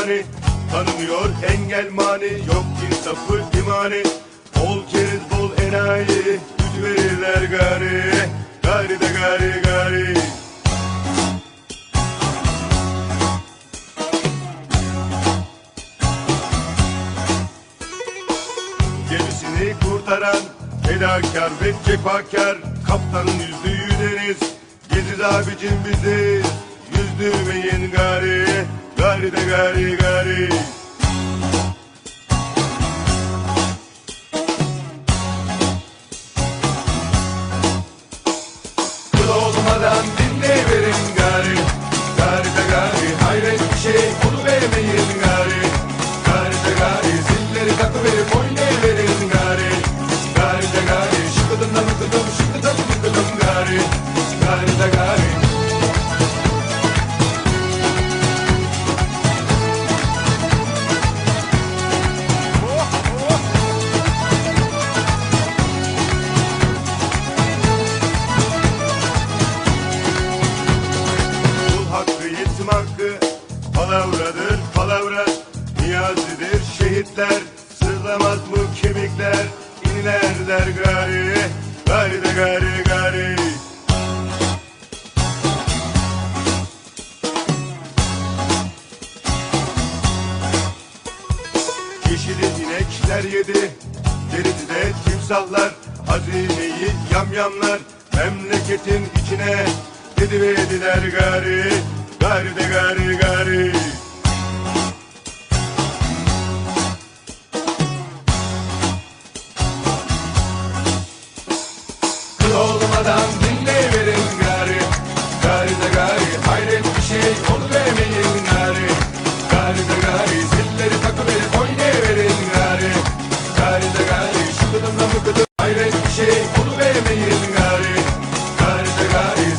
Mani Tanımıyor engel mani Yok insafı imani. Bol keriz bol enayi Güç verirler gari Gari de gari gari. Gemisini kurtaran fedakar ve cefakar Kaptanın yüzdüğü deniz. Geziz abicim biziz gari Gari gari gari Palavradır palavra Niyazidir. Şehitler Sızlamaz mı kemikler. İnlerler gari Gari de gari gari. Yeşili inekler yedi Denizde timsahlar. Hazineyi yamyamlar Memleketin içine. Dediverdiler gari Gari de gari gari adam dinle verin gari. Gari de gari hayret bir şey onu demeyin gari. Gari de gari zilleri takıverip oynayıverin gari. Gari de gari şu kıdımla bu kıdım hayret bir şey onu vermeyin gari. Gari de gari